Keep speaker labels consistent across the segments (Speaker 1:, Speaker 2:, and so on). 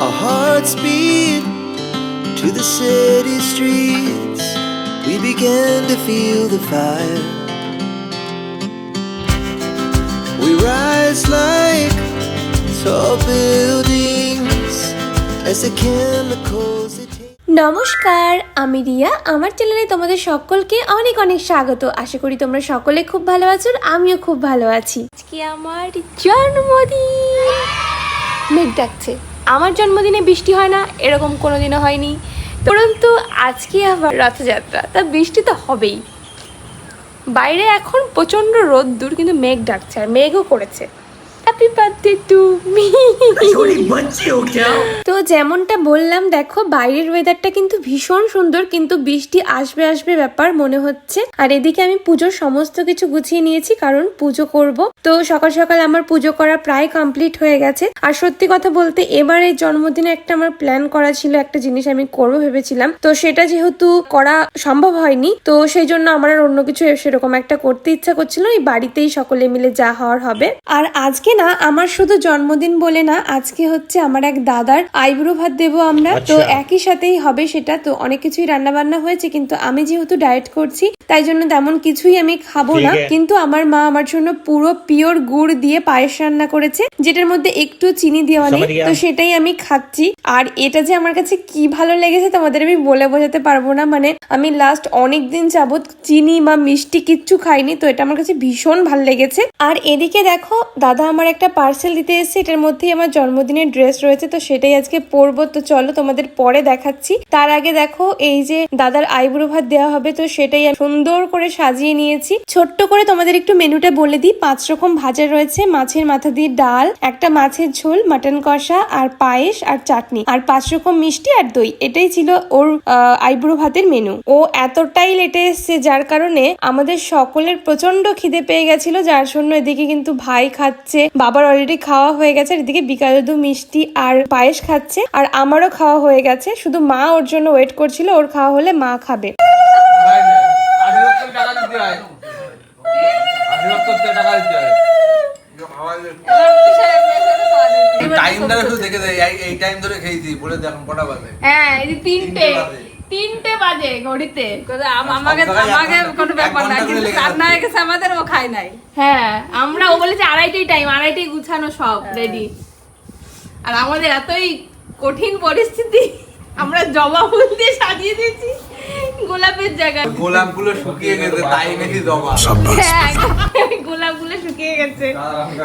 Speaker 1: Our hearts beat to the city streets. We began to feel the fire. We rise like tall buildings as the chemicals
Speaker 2: নমস্কার আমি রিয়া আমার চ্যানেলে তোমাদের সকলকে অনেক অনেক স্বাগত আশা করি তোমরা সকলে খুব ভালো আছো আমিও খুব ভালো আছি আজকে আমার জন্মদিন মেঘ ডাকছে আমার জন্মদিনে বৃষ্টি হয় না, এরকম কোনো দিনও হয়নি। পরন্তু আজকে আবার রথযাত্রা, তা বৃষ্টি তো হবেই। বাইরে এখন প্রচণ্ড রোদ্দুর, কিন্তু মেঘ ডাকছে আর মেঘও করেছে। হ্যাপি বার্থডে টু মি তো যেমনটা বললাম দেখো বাইরের ওয়েদারটা কিন্তু ভীষণ সুন্দর কিন্তু বৃষ্টি আসবে আসবে ব্যাপার মনে হচ্ছে। আর এদিকে আমি পুজোর সমস্ত কিছু গুছিয়ে নিয়েছি কারণ পুজো করব। তো সকাল সকাল আমার পুজো করা প্রায় কমপ্লিট হয়ে গেছে। আর সত্যি কথা বলতে এবারে জন্মদিনে একটা আমার প্ল্যান করা ছিল একটা জিনিস আমি করব ভেবেছিলাম। তো সেটা যেহেতু করা সম্ভব হয়নি তো সেই জন্য আমার আর অন্য কিছু সেরকম একটা করতে ইচ্ছা করছিল এই বাড়িতেই সকলে মিলে যা হওয়ার হবে। আর আজকে না আমার শুধু জন্মদিন বলে না আজকে হচ্ছে আমার এক দাদার আইব্রো ভাত দেবো আমরা। তো একই সাথেই হবে সেটা। তো অনেক কিছুই রান্না বান্না হয়েছে কিন্তু আমি যেহেতু ডায়েট করছি তাই জন্য তেমন কিছুই আমি খাব না। কিন্তু আমার মা আমার জন্য পুরো পিওর গুড় দিয়ে পায়েস রান্না করেছে যেটার মধ্যে একটু চিনি দেওয়া নেই। তো সেটাই আমি খাচ্ছি। আর এটা যে আমার কাছে কি ভালো লেগেছে তোমাদের আমি বলে বোঝাতে পারব না। মানে আমি লাস্ট অনেক দিন যাবত চিনি বা মিষ্টি কিচ্ছু খাইনি তো এটা আমার কাছে ভীষণ ভালো লেগেছে। আর এদিকে দেখো দাদা আমার একটা পার্সেল দিতে এসেছে, এটার মধ্যেই আমার জন্মদিনের ড্রেস রয়েছে, তো সেটাই আজকে পরবো। তো চলো তোমাদের পরে দেখাচ্ছি। তার আগে দেখো, এই যে দাদার আইব্রো ভাত দেওয়া হবে, তো সেটাই সুন্দর করে সাজিয়ে নিয়েছি। ছোট্ট করে তোমাদের একটু মেনুটা বলে দিই। পাঁচ রকম ভাজা রয়েছে, মাছের মাথা দিয়ে ডাল, একটা মাছের ঝোল, মাটন কষা, আর পায়েস, আর চাটনি, আর পাঁচ রকম মিষ্টি আর দই। এটাই ছিল ওর আইব্রো ভাতের মেনু ও এতটাই লেটে এসছে, যার কারণে আমাদের সকলের প্রচণ্ড খিদে পেয়ে গেছিল, যার জন্য এদিকে কিন্তু ভাই খাচ্ছে। বাবার অলরেডি খাওয়া হয়ে গেছে। আর এদিকে বিকালদু মিষ্টি আর পায়েস খাচ্ছে আর আমারও খাওয়া হয়ে গেছে। শুধু মা ওর জন্য ওয়েট করছিল ওর খাওয়া হলে মা খাবে।
Speaker 3: টাইম ধরে শুধু দেখে দেয় এই- এই টাইম ধরে খেয়েছি বলে দেখুন কটা বাজে?
Speaker 4: হ্যাঁ এই তিনটে।
Speaker 3: তিনটে বাজে।
Speaker 4: ঘড়িতে।
Speaker 5: আমাকে আমাকে কোনো ব্যাপার না কিন্তু রান্না। হয়ে গেছে আমাদের ও খায় নাই।
Speaker 4: হ্যাঁ আমরা ও বলেছে আড়াইটাই টাইম আড়াইটাই গুছানো সব রেডি আর আমাদের এতই কঠিন পরিস্থিতি আমরা জবা ফুল দিয়ে সাজিয়ে দিয়েছি গোলাপের জায়গায়।
Speaker 3: গোলাপগুলো শুকিয়ে গেছে তাই নাকি জমা
Speaker 4: হ্যাঁ গোলাপগুলো শুকিয়ে গেছে।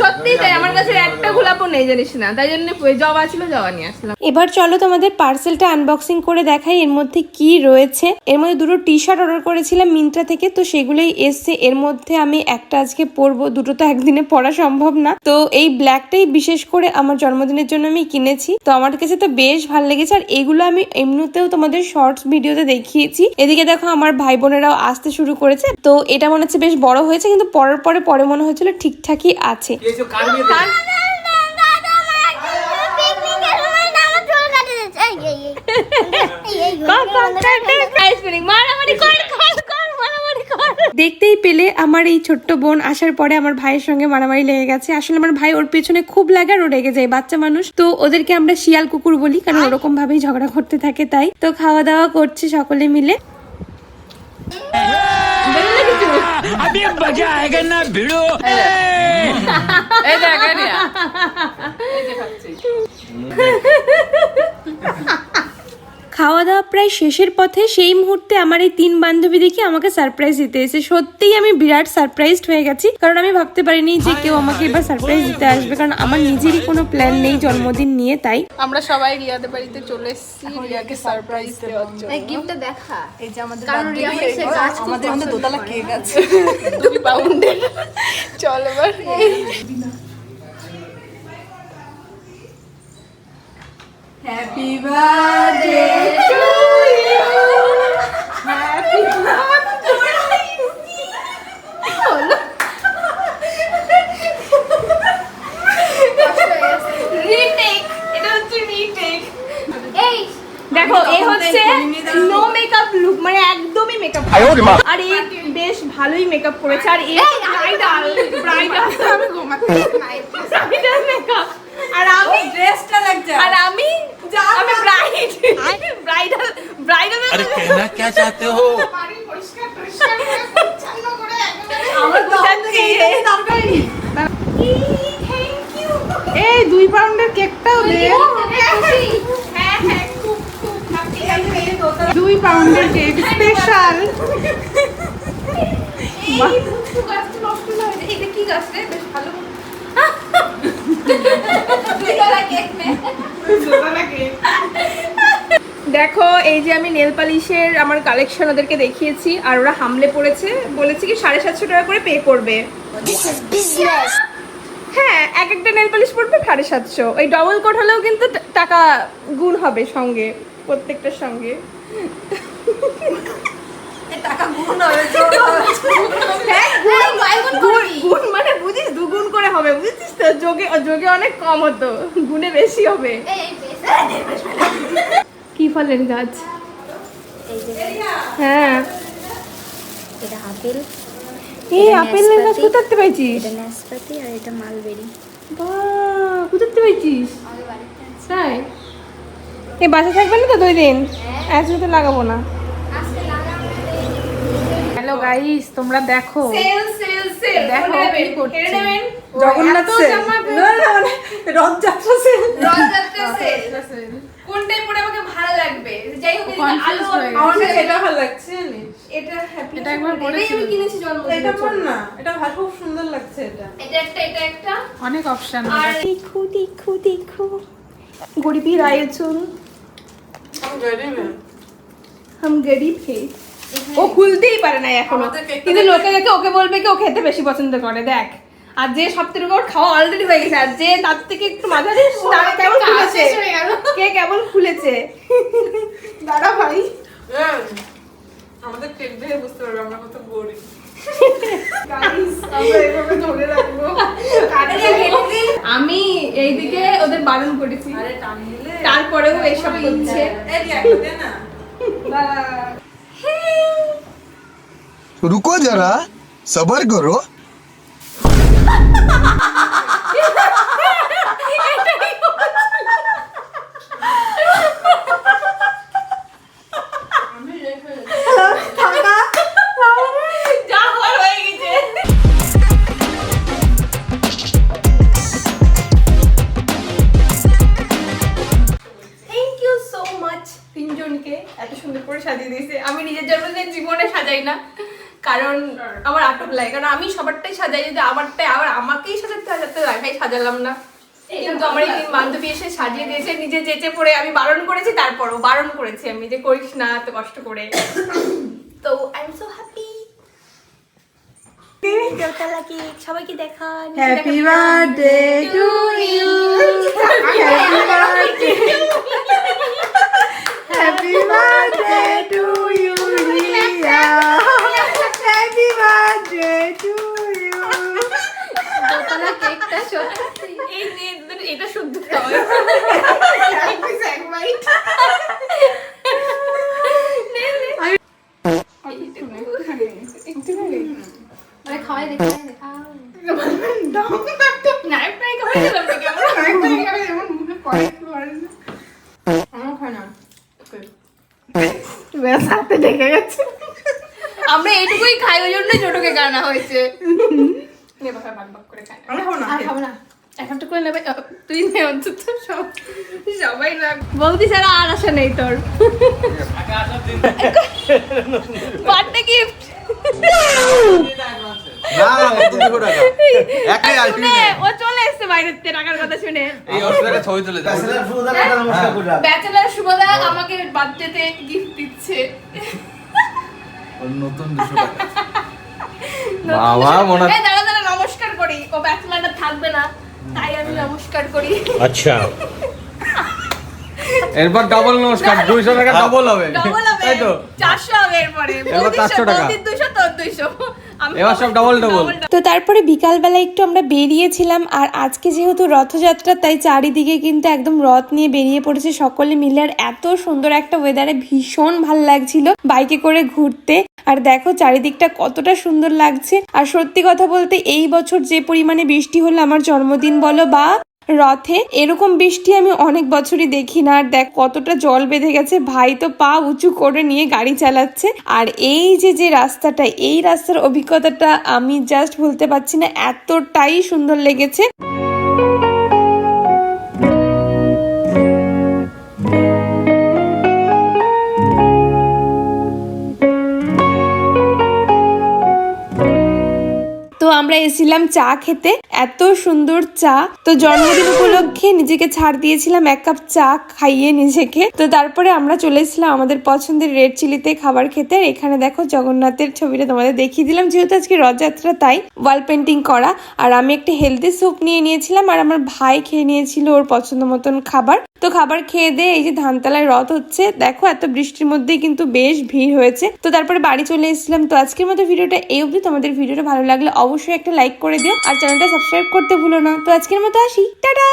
Speaker 4: সত্যি তাই আমার কাছে একটা গোলাপও নেই জানিস না। তাই জন্য জবা ছিল জবা নিয়ে আসলাম।
Speaker 2: এবার চলো তোমাদের পার্সেলটা আনবক্সিং করে দেখাই এর মধ্যে কি রয়েছে। এর মধ্যে দুটো টি শার্ট অর্ডার করেছিলাম মিন্ত্রা থেকে তো সেগুলোই এসছে। এর মধ্যে আমি একটা আজকে পরবো দুটো তো একদিনে পরা সম্ভব না। তো এই ব্ল্যাকটাই বিশেষ করে আমার জন্মদিনের জন্য আমি কিনেছি। তো আমার কাছে তো বেশ ভালো লেগেছে আর এগুলো আমি এমনিতেও তোমাদের শর্টস ভিডিওতে দেখিয়েছি। এদিকে দেখো আমার ভাই বোনেরাও আসতে শুরু করেছে। তো এটা মনে হচ্ছে বেশ বড় হয়েছে কিন্তু পরের পরে পরে মনে হচ্ছিল ঠিকঠাকই আছে।
Speaker 4: মারামারি কর কর কর মারামারি কর।
Speaker 2: দেখতেই পেলে আমার এই ছোট্ট বোন আসার পরে আমার ভাইয়ের সঙ্গে মারামারি লেগে গেছে। আসলে আমার ভাই ওর পেছনে খুব লাগে আর ও রেগে যায় বাচ্চা মানুষ। তো ওদেরকে আমরা শিয়াল কুকুর বলি কারণ ওরকম ভাবেই ঝগড়া করতে থাকে তাই। তো খাওয়া দাওয়া করছে সকলে মিলে।
Speaker 5: এই দেখ এই নিয়া। এই যে খাচ্ছি।
Speaker 2: খাওয়া দাওয়া প্রায় শেষের পথে সেই মুহূর্তে আমার এই তিন বান্ধবী দেখে আমাকে সারপ্রাইজ দিতে এসে সত্যিই আমি বিরাট সারপ্রাইজড হয়ে গেছি। কারণ আমি ভাবতে পারিনি যে কেউ আমাকে এবার সারপ্রাইজ দিতে আসবে। কারণ আমার নিজেরই কোনো প্ল্যান নেই জন্মদিন নিয়ে তাই।
Speaker 4: আমরা সবাই রিয়াদের বাড়িতে চলে এসেছি। রিয়াকে সারপ্রাইজ দেওয়ার জন্য।
Speaker 6: এই গিফটটা দেখা।
Speaker 5: এই যে আমাদের
Speaker 6: কারণ রিয়া হচ্ছে গাছ
Speaker 5: আমাদের আমাদের দোতলা কেক আছে।
Speaker 4: দুই পাউন্ডের চল এবার।
Speaker 5: Happy birthday to you happy
Speaker 4: retake এটা হচ্ছে রিটেক
Speaker 6: এই
Speaker 4: দেখো এ হচ্ছে নো মেকআপ লুক মানে একদমই মেকআপ আর এ বেশ ভালোই মেকআপ করেছে আর এ ব্রাইডাল ব্রাইডাল আমি ঘুমাতে ব্রাইডাল মেকআপ আর আমি
Speaker 5: ড্রেসটা লাগছে।
Speaker 4: আর আমি আমি ব্রাইড ব্রাইডাল ব্রাইডাল আরে कहना क्या
Speaker 3: चाहते हो বাড়ি পরিষ্কার পরিষ্কার করে দরকার নেই।
Speaker 7: এই দুই পাউন্ডের কেকটাও দে। দুই পাউন্ডের কেক স্পেশাল
Speaker 4: কি গাছ রে? বেশ ভালো। দেখো এই যে আমি নেল পালিশের আমার কালেকশন ওদেরকে দেখিয়েছি আর ওরা হামলে পড়েছে বলেছে কি সাড়ে সাতশো টাকা করে পে করবে। হ্যাঁ এক একটা নেল পালিশ পড়বে সাড়ে সাতশো। ওই ডবল কোট হলেও কিন্তু টাকা গুণ হবে সঙ্গে প্রত্যেকটার সঙ্গে হ্যাঁ, গুণ- গুণ- গুণ মানে বুঝিস দুগুণ করে হবে বুঝছিস তো? যোগে যোগে অনেক কম হতো গুণে বেশি হবে। কি ফলের গাছ? হ্যাঁ।
Speaker 6: এটা আপেল
Speaker 2: এই আপেলের গাছ
Speaker 6: এটা নাশপাতি আর এটা মালবেরি।
Speaker 2: বাহ তাই? বাসা থাকবে না তো দুই দিন? আজকে তো লাগাবো না।
Speaker 7: হ্যালো গাইস তোমরা দেখো।
Speaker 4: সেল সেল সেল
Speaker 7: দেখো কি করছে।
Speaker 2: জগন্নাথ সেল। না, না, মানে রথযাত্রা সেল।
Speaker 4: রথযাত্রা সেল কোনটাই পরে আমাকে ভালো লাগবে? যাই হোক আলো
Speaker 2: আমার কাছে এটা ভালো লাগছে?
Speaker 4: এটা হ্যাপি
Speaker 7: এটা একবার
Speaker 4: আমি কিনেছি
Speaker 2: এটা পর না এটা ভালো খুব সুন্দর লাগছে এটা।
Speaker 4: এটা একটা এটা একটা।
Speaker 7: অনেক অপশন
Speaker 4: আর
Speaker 2: দেখো দেখো দেখো। গরিবী রায়ের চুল হাম গরিব হে ও খুলতেই পারে না এখনও। কিন্তু লোকে দেখে ওকে বলবে কি ও খেতে বেশি পছন্দ করে দেখ। আর যে সব থেকে ওর খাওয়া অলরেডি হয়ে গেছে আর যে তার থেকে একটু মাঝারি তার কেমন খুলেছে? কে কেমন খুলেছে? দাদা ভাই।
Speaker 5: আমাদের দেখে বুঝতে পারবে আমরা কত গরিব।
Speaker 4: আমি এইদিকে ওদের বারণ করেছি। তারপরেও এসব করছে
Speaker 8: रुको जरा सबर करो
Speaker 4: সবারটাই সাজাই যদি আমারটাই আবার আমাকেই সাজাতে সাজাতে তাই সাজালাম না। কিন্তু আমার এই বান্ধবী এসে সাজিয়ে দিয়েছে নিজে যেচে পড়ে আমি বারণ করেছি তারপরও বারণ করেছি আমি যে করিস না এত কষ্ট করে। তো আই এম সো হ্যাপি সবাইকে দেখা
Speaker 2: happy birthday to you happy birthday happy birthday to you Riya happy birthday to you
Speaker 6: দোতলা কেকটা সত্যি
Speaker 4: এই যে এদের- এটা শুদ্ধ খাওয়াই
Speaker 6: মানে খাওয়াই
Speaker 4: আমরা?
Speaker 2: ব্যাস ঢেকে গেছে
Speaker 4: আমরা এইটুকুই খাই ওই জন্যই ছোটকে গানা হয়েছে নে বাবা বাক বাক করে খাই না।
Speaker 6: আর খাব না
Speaker 4: একটা করে নেবে? তুই নে অন্তত সব। সবাই না বৌদি ছাড়া আর আসা নেই তোর। বার্থডে গিফট আমাকে বার্থডেতে দিচ্ছে।
Speaker 3: নতুন বাবা মনে
Speaker 4: দাঁড়া নমস্কার করি। ও ব্যাচেলারটা থাকবে না। তাই আমি নমস্কার করি।
Speaker 9: আচ্ছা।
Speaker 3: এরপর ডাবল নমস্কার দুইশো টাকা ডাবল হবে। তাই তো।
Speaker 4: চারশো হবে এরপরে।
Speaker 3: চারশো টাকা।
Speaker 4: দুইশো তোর দুইশো।
Speaker 3: এবার সব।
Speaker 2: তো তারপরে বিকালবেলা একটু আমরা বেরিয়েছিলাম আর আজকে যেহেতু রথযাত্রা তাই চারিদিকে কিন্তু একদম রথ নিয়ে বেরিয়ে পড়েছে সকলে মিলে আর এত সুন্দর একটা ওয়েদারে ভীষণ ভালো লাগছিল বাইকে করে ঘুরতে। আর দেখো চারিদিকটা কতটা সুন্দর লাগছে। আর সত্যি কথা বলতে এই বছর যে পরিমাণে বৃষ্টি হলো আমার জন্মদিন বলো বা রথে এরকম বৃষ্টি আমি অনেক বছরই দেখি না। আর দেখ, কতটা জল বেঁধে গেছে। ভাই তো পা উঁচু করে নিয়ে গাড়ি চালাচ্ছে। আর এই যে যে রাস্তাটা, এই রাস্তার অভিজ্ঞতাটা আমি জাস্ট ভুলতে পারছি না। এতটাই সুন্দর লেগেছে। এসেছিলাম চা খেতে। এত সুন্দর চা। তো জন্মদিন উপলক্ষে নিজেকে ছাড় দিয়েছিলাম এক কাপ চা খাইয়ে নিজেকে। তো তারপরে আমরা চলে এসেছিলাম আমাদের পছন্দের রেড চিলিতে খাবার খেতে। আর এখানে দেখো জগন্নাথের ছবিটা তোমাদের দেখিয়ে দিলাম। যেহেতু আজকে রথযাত্রা, তাই ওয়াল পেন্টিং করা। আর আমি একটা হেলদি স্যুপ নিয়ে নিয়েছিলাম। আর আমার ভাই খেয়ে নিয়েছিল ওর পছন্দ মতন খাবার। তো খাবার খেয়ে দিয়ে এই যে ধানতলায় রথ হচ্ছে, দেখো এত বৃষ্টির মধ্যে কিন্তু বেশ ভিড় হয়েছে। তো তারপরে বাড়ি চলে এসেছিলাম। তো আজকের মতো ভিডিওটা এই অবধি। তোমাদের ভিডিওটা ভালো লাগলে অবশ্যই একটা লাইক করে দিও। আর চ্যানেলটা সাবস্ক্রাইব করতে ভুলো না। তো আজকের মতো আসি। টাটা!